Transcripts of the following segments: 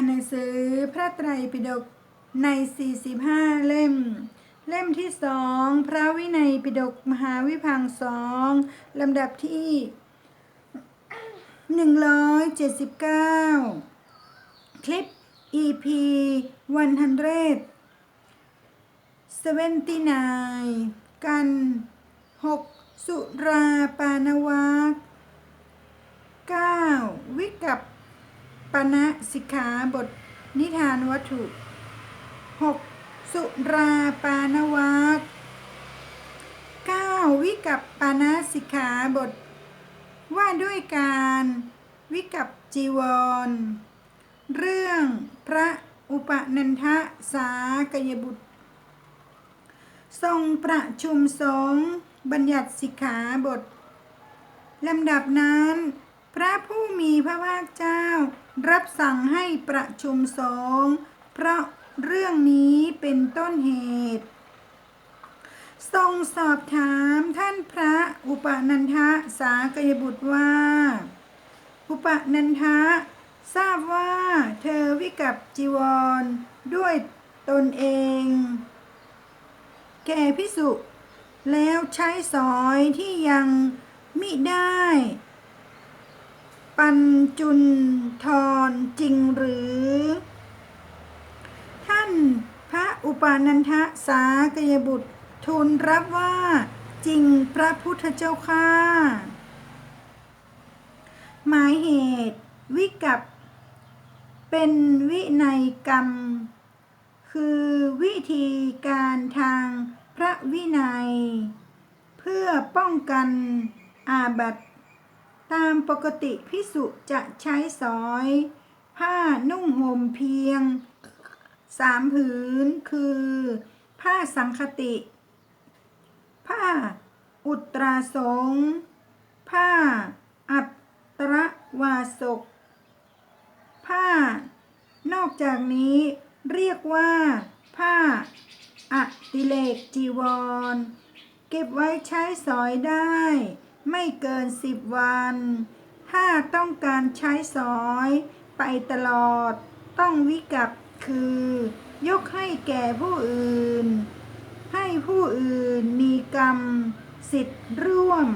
านหนังสือพระไตรปิฎกใน 45 เล่ม เล่มที่สองพระวินัยปิฎกมหาวิพังสองลำดับที่ 179 คลิป EP 100 79 กัน 6 สุราปานวัก9วิกับ ปณะสิกขาบท นิทานวัตถุ 6. สุราปานวัก9วิกับปณะสิกขาบท ว่าด้วยการวิกับจีวร เรื่องพระอุปนันทสากยบุตร ทรงประชุมสงฆ์บัญญัติสิกขาบทลำดับนั้น พระผู้มีพระภาคเจ้า รับสั่งให้ประชุมสงฆ์เพราะเรื่องนี้เป็นต้นเหตุ ทรงสอบถามท่านพระอุปนันทะสากยบุตรว่า อุปนันทะทราบว่าเธอวิกับจีวรด้วยตนเอง แก่พิสุแล้วใช้สอยที่ยังมิได้ ปัญจุนทรจริงหรือ ท่านพระอุปานันทสากยบุตรทูลรับว่าจริงพระพุทธเจ้าข้าหมายเหตุวิกับเป็นวินัยกรรม คือวิธีการทางพระวินัย เพื่อป้องกันอาบัติ ตามปกติพิสุจะใช้สอย ผ้านุ่งห่มเพียงสามผืนคือ ผ้าสังคติ ผ้าอุตราสงผ้าอัตรวาสก ผ้า นอกจากนี้เรียกว่า ผ้าอติเลกจีวร เก็บไว้ใช้สอยได้ ไม่เกินสิบวัน ถ้าต้องการใช้สอยไปตลอด ต้องวิกับคือ ยกให้แก่ผู้อื่น ให้ผู้อื่นมีกรรมสิทธิ์ร่วม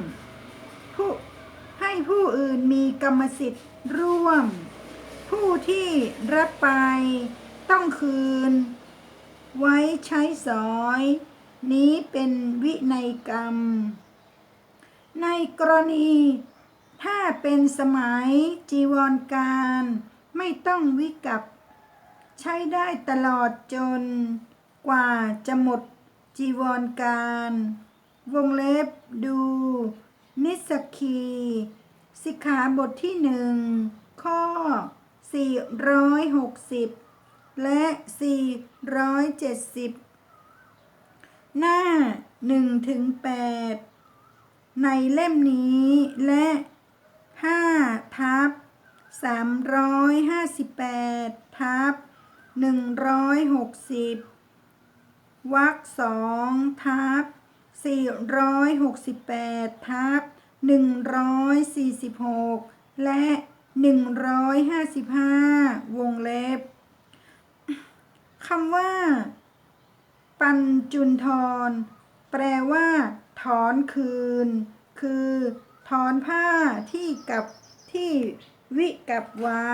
ผู้ให้ผู้อื่นมีกรรมสิทธิ์ร่วม ผู้ที่รับไปต้องคืน ไว้ใช้สอย นี้เป็นวินัยกรรม ในกรณี ถ้าเป็นสมัยจีวรการไม่ต้องวิกับ ใช้ได้ตลอดจน กว่าจะหมดจีวรการ วงเล็บดู นิสสกี สิกขาบทที่หนึ่งข้อ 460 และ 470 หน้า1ถึง8 ในเล่มนี้และ5ทับ358ทับ160วรรคสองทับ468ทับ146 และ 155 วงเล็บคำว่า ปัญจุนทร แปลว่า ถอนคืน คือถอนผ้าที่กับที่วิกับไว้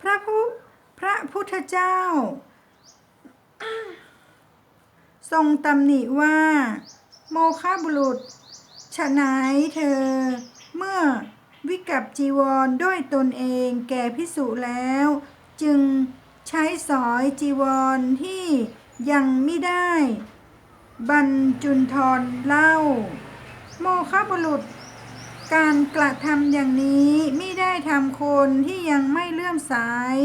พระผู้พระพุทธเจ้า ทรงตำหนิว่า โมฆะบุรุษฉะไหนเธอ เมื่อวิกับจีวรด้วยตนเองแก่พิสุแล้ว จึงใช้สอยจีวรที่ ยังไม่ได้ บรรจุนทรเล่า โมฆะบุรุษ การกระทำอย่างนี้ไม่ได้ทำคนที่ยังไม่เลื่อมสาย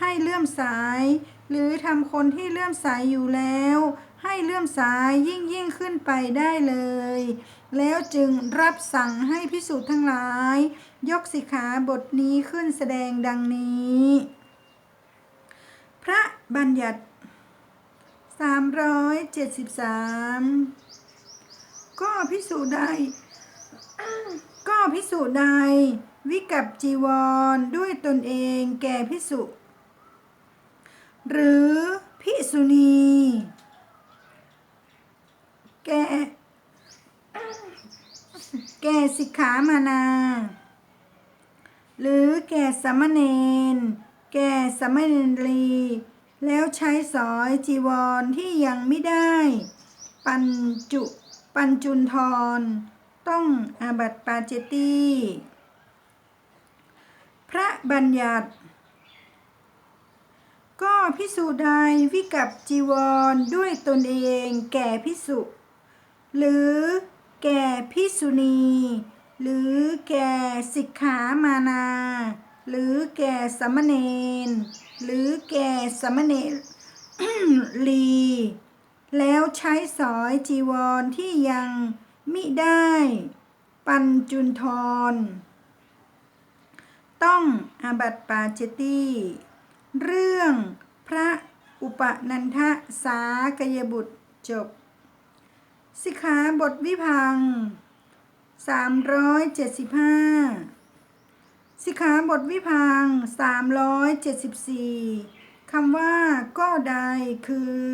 ให้เลื่อมสาย หรือทำคนที่เลื่อมสายอยู่แล้ว ให้เลื่อมสายยิ่งยิ่งขึ้นไปได้เลย แล้วจึงรับสั่งให้พิสูจน์ทั้งหลาย ยกสิกขาบทนี้ขึ้นแสดงดังนี้ พระบัญญัติ 373 ก็พิสูจน์ได้ก็พิสุใดวิกับจีวรด้วยตนเองแก่พิสุหรือพิสุณี แก่แก่สิกขามานา หรือแก่สามเณรแก่สามเณรี แล้วใช้สอยจีวรที่ยังไม่ได้ ปัญจุปัญจุนทร ต้องอาบัติปาเจตีพระบัญญัติ ก็พิสูจน์ใดวิกับจีวรด้วยตนเองแก่พิสุหรือแก่พิสุณี หรือแก่สิกขามานา หรือแก่สามเณร หรือแก่สมเณรลีแล้วใช้สอยจีวรที่ยังมิได้ ปัญจุนทร ต้องอาบัติปาเจตีเรื่องพระอุปนันทสากยบุตรจบ สิกขาบทวิพัง 375 สิกขาบทวิพัง374 คำว่าก็ใดคือ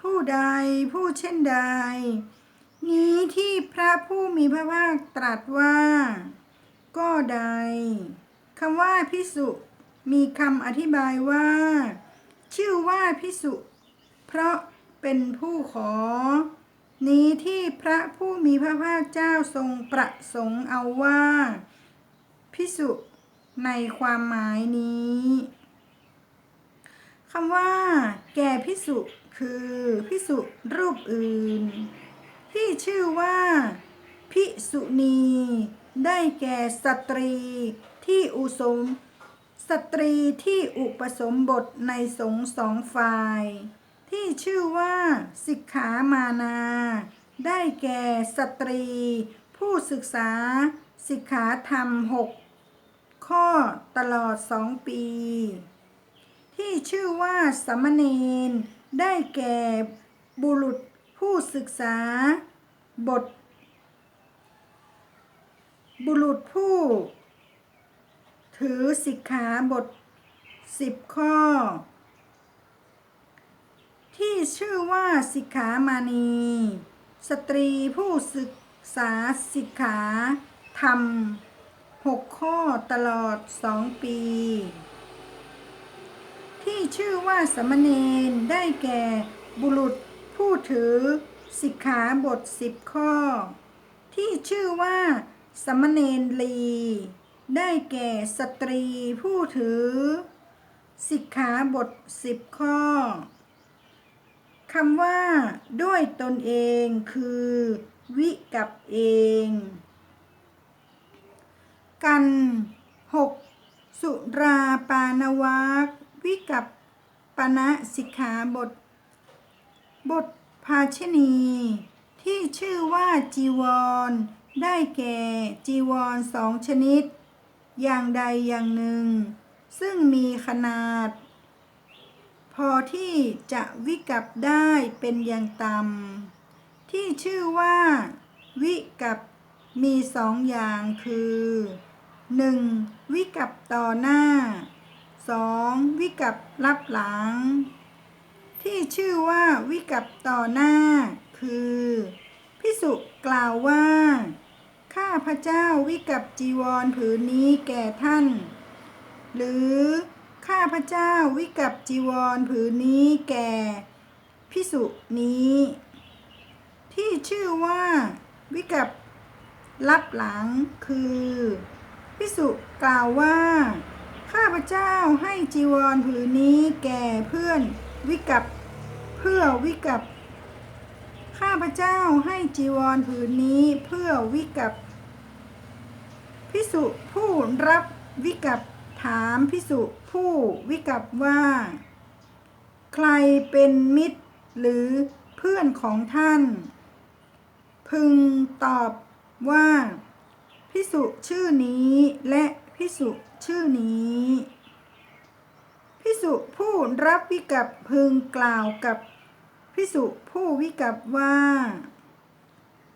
ผู้ใดผู้เช่นใด นี้ที่พระผู้มีพระภาคตรัสว่า ก็ใดคำว่าพิสุมีคำอธิบายว่า ชื่อว่าพิสุ เพราะเป็นผู้ขอ นี้ที่พระผู้มีพระภาคเจ้าทรงประสงค์เอาว่า พิสุในความหมายนี้คำว่า แก่พิสุคือพิสุรูปอื่น ที่ชื่อว่า พิสุณี ได้แก่สตรีที่อุสม สตรีที่อุปสมบทในสงสองฝ่าย ที่ชื่อว่า สิกขามานา ได้แก่สตรี ผู้ศึกษาสิกขาธรรมหก ข้อตลอดสองปี ที่ชื่อว่าสมเณรได้แก่บุรุษผู้ศึกษา บท บุรุษผู้ ถือสิกขาบทสิบข้อ ที่ชื่อว่าสิกขามานี สตรีผู้ศึกษาสิกขาธรรม หกข้อตลอดสองปี ที่ชื่อว่าสมณเณรได้แก่บุรุษผู้ถือสิกขาบทสิบข้อ ที่ชื่อว่าสมณเณรลีได้แก่สตรีผู้ถือ สิกขาบทสิบข้อคำว่า ด้วยตนเองคือ วิกับเอง กันหกสุราปานวักวิกับปณะสิกขาบท บทภาชนี ที่ชื่อว่าจีวร ได้แก่จีวรสองชนิด อย่างใดอย่างหนึ่ง ซึ่งมีขนาด พอที่จะวิกับได้เป็นอย่างต่ำที่ชื่อว่า วิกับมีสองอย่างคือ 1. วิกับต่อหน้า 2. วิกับรับหลัง ที่ชื่อว่าวิกับต่อหน้า คือพิสุกล่าวว่า ข้าพระเจ้าวิกับจีวรผืนนี้แก่ท่าน หรือข้าพระเจ้าวิกับจีวรผืนนี้แก่พิสุนี้ ที่ชื่อว่าวิกับรับหลังคือ พิสุกล่าวว่า ข้าพเจ้าให้จีวรผืนนี้แก่เพื่อนวิกับเพื่อวิกับข้าพเจ้าให้จีวรผืนนี้เพื่อวิกับพิสุผู้รับวิกับถามพิสุผู้วิกับว่า ใครเป็นมิตรหรือเพื่อนของท่าน พึงตอบว่า พิสุชื่อนี้และพิสุชื่อนี้พิสุผู้รับวิกับพึงกล่าวกับพิสุผู้วิกับว่า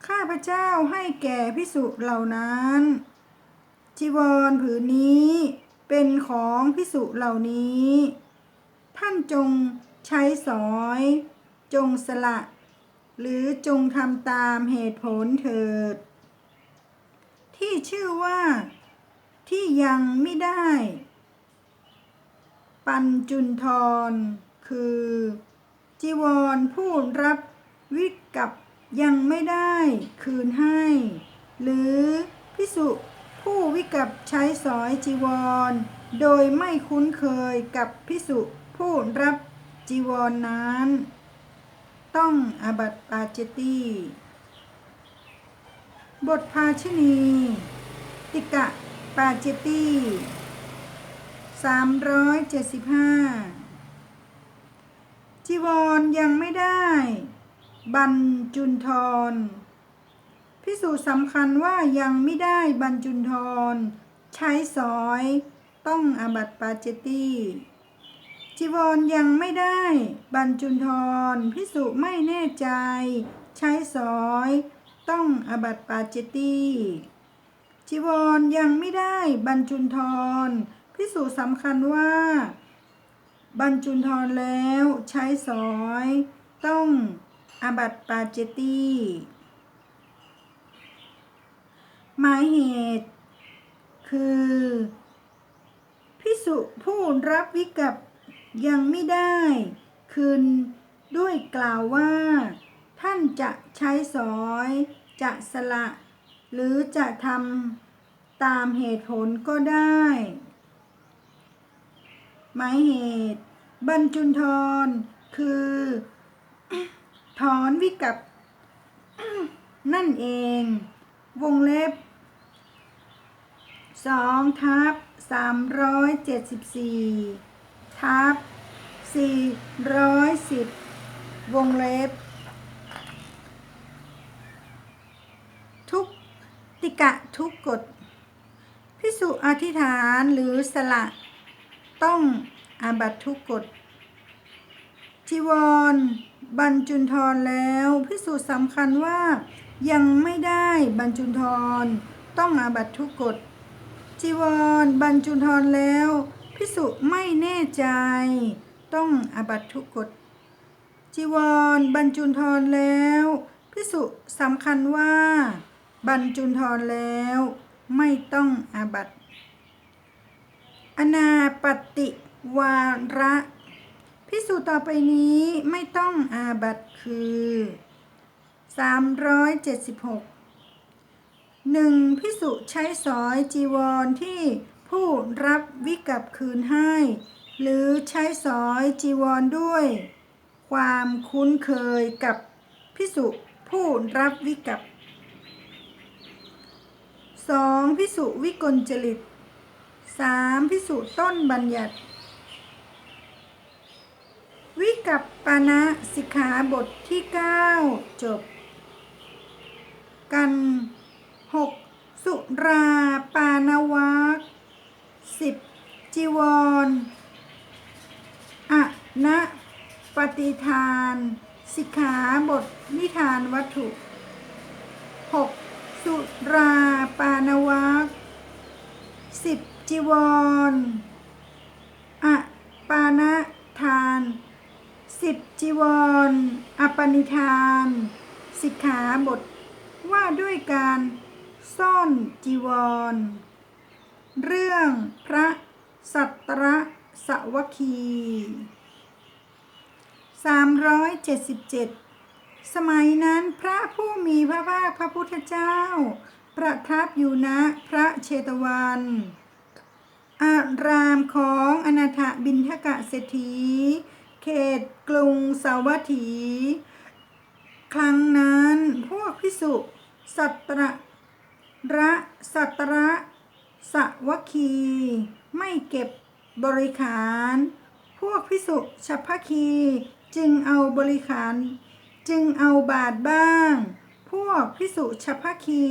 ข้าพระเจ้าให้แก่พิสุเหล่านั้น จีวรผืนนี้เป็นของพิสุเหล่านี้ ท่านจงใช้สอย จงสละ หรือจงทำตามเหตุผลเถิด ที่ชื่อว่า ที่ยังไม่ได้ ปัญจุนทร คือ จีวรผู้รับวิกับยังไม่ได้คืนให้ หรือพิสุผู้วิกับใช้สอยจีวร โดยไม่คุ้นเคยกับพิสุผู้รับจีวรนนั้น ต้องอาบัติปาเจตตี บทภาชณีติกะปาเจิตตี375จีวรยังไม่ได้ บรรจุนทรพิสูจน์สำคัญว่ายังไม่ได้บรรจุนทรใช้สอยต้องอาบัตปาเจตตีจีวรยังไม่ได้ บรรจุนทรพิสุไม่แน่ใจ ใช้สอย ต้องอาบัตปาเจตตีจีวรยังไม่ได้บรรจุนทรพิสุสำคัญว่า บรรจุนทรแล้วใช้สอย ต้องอาบัตปาเจตตีหมายเหตุ คือพิสุผู้รับวิกับยังไม่ได้ คืนด้วยกล่าวว่า ท่านจะใช้สอย จะสละ หรือจะทำตามเหตุผลก็ได้ หมายเหตุ บรรจุนทรคือ ถอนวิกับ นั่นเอง วงเล็บสองทับสามร้อยเจ็ดสิบสี่ทับสี่ร้อยสิบวงเล็บ ทุก ติกะทุกกฎพิสุอธิษฐานหรือสละ ต้องอาบัตทุกกฎจีวรบรรจุนทรแล้วพิสูจน์สำคัญว่ายังไม่ได้บรรจุนทรต้องอาบัตทุกกฎจีวรบรรจุนทรแล้วพิสุไม่แน่ใจ ต้องอาบัตทุกกฎจีวรบรรจุนทรแล้วพิสุสำคัญว่า บรรจุนทรแล้วไม่ต้องอาบัตอนาปฏิวาระพิสูจน์ต่อไปนี้ไม่ต้องอาบัตคือ 376หนึ่งพิสุใช้สอยจีวรที่ผู้รับวิกับคืนให้ หรือใช้สอยจีวรด้วย ความคุ้นเคยกับพิสุผู้รับวิกับ 2. พิสุวิกลจริต 3. พิสุต้นบัญญัติ วิกับปานะสิกขาบทที่ 9 จบ กัน 6. สุราปานวัก 10. จีวรอะนะปฏิทาน สิกขาบทนิทานวัตถุ 6. สุราปานวัก 10. จีวรอะปานะทานสิบจีวรอปนิทาน สิกขาบทว่าด้วยการซ่อนจีวร เรื่องพระสัตระสวัคคี377ส สมัยนั้นพระผู้มีพระภาคพระพุทธเจ้า ประทับอยู่ณพระเชตวัน อารามของอนาถบินทกะเศรษฐี เขตกรุงสาวัตถี ครั้งนั้นพวกพิสุสัตระระสัตระสวคี ไม่เก็บบริขาร พวกพิสุฉัพพคีจึงเอาบริขาร จึงเอาบาทบ้าง พวกพิสุฉัพคี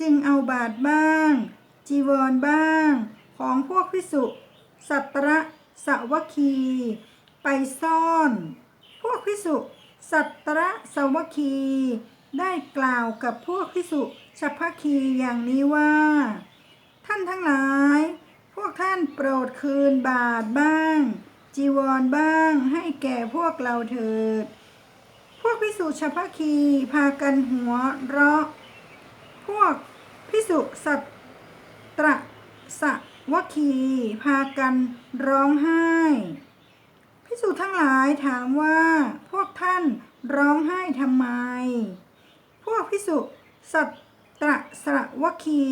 จึงเอาบาทบ้าง จีวรบ้าง ของพวกพิสุสัตระสวัคี ไปซ่อน พวกพิสุสัตระสวัคี ได้กล่าวกับพวกพิสุชพคีอย่างนี้ว่า ท่านทั้งหลาย พวกท่านโปรดคืนบาทบ้าง จีวรบ้างให้แก่พวกเราเถิด วกพิสุชัพคีพากันหัวเราะ พวกพิสุสัตตระสะวะคีพากันร้องไห้พิสุทั้งหลายถามว่า พวกท่านร้องไห้ทำไม พวกพิสุสัตตระสะวะคี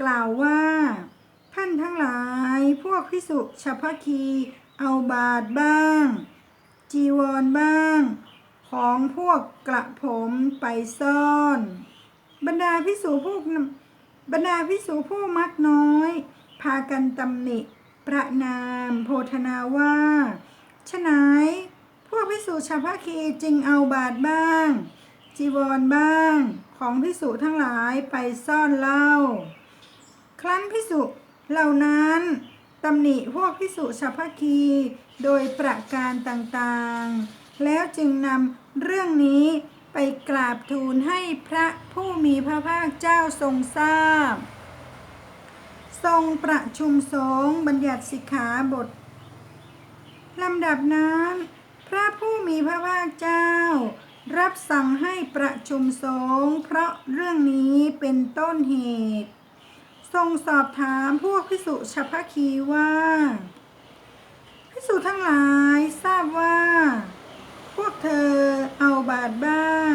กล่าวว่า ท่านทั้งหลาย พวกพิสุชพคีเอาบาทบ้าง จีวรบ้าง ของพวกกระผมไปซ่อน บรรดาพิสูจผู้บรรดาพิสูผู้มักน้อย พากันตำหนิ ประนามโพธนาว่าฉะไหนพวกพิสูชาวพคีจึงเอาบาทบ้าง จีวรบ้าง ของพิสูทั้งหลายไปซ่อนเล่า ครั้นพิสุเหล่านั้นตำหนิพวกพิสุชาวพคีโดยประการต่างๆ แล้วจึงนำเรื่องนี้ไปกราบทูลให้พระผู้มีพระภาคเจ้าทรงทราบ ทรงประชุมสงฆ์บัญญัติสิกขาบทลำดับนั้น พระผู้มีพระภาคเจ้า รับสั่งให้ประชุมสงฆ์เพราะเรื่องนี้เป็นต้นเหตุ ทรงสอบถามพวกพิสุชพคีว่าพิสุทั้งหลายทราบว่า พวกเธอเอาบาทบ้าง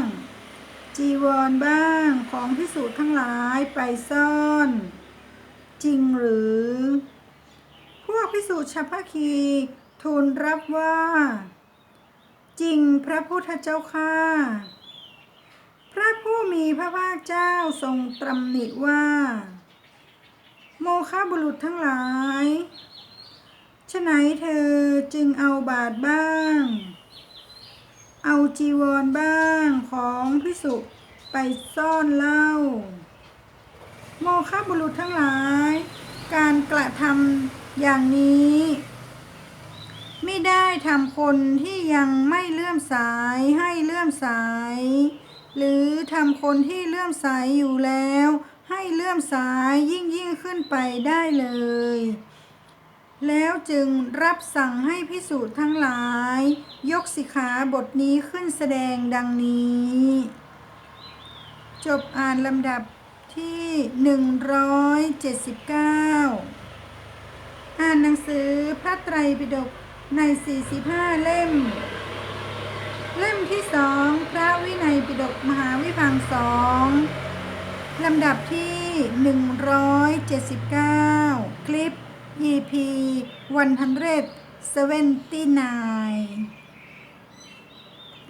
จีวรบ้างของพิสุทั้งหลายไปซ่อน จริงหรือ พวกพิสุชพคีทูลรับว่า จริงพระพุทธเจ้าข้าพระผู้มีพระภาคเจ้าทรงตรำหนิว่า โมฆะบุรุษทั้งหลายฉะไหนเธอจึงเอาบาทบ้าง เอาจีวรบ้างของพิสุไปซ่อนเล่า โมฆะบุรุษทั้งหลาย การกระทำอย่างนี้ ไม่ได้ทำคนที่ยังไม่เลื่อมสายให้เลื่อมสาย หรือทำคนที่เลื่อมสายอยู่แล้ว ให้เลื่อมสายยิ่งยิ่งขึ้นไปได้เลย แล้วจึงรับสั่งให้พิสูจน์ทั้งหลาย ยกสิขาบทนี้ขึ้นแสดงดังนี้ จบอ่านลำดับที่ 179 อ่านหนังสือพระไตรปิฎกใน 45 เล่ม เล่มที่สองพระวินัยปิฎกมหาวิพังสองลำดับที่ 179 คลิป EP 179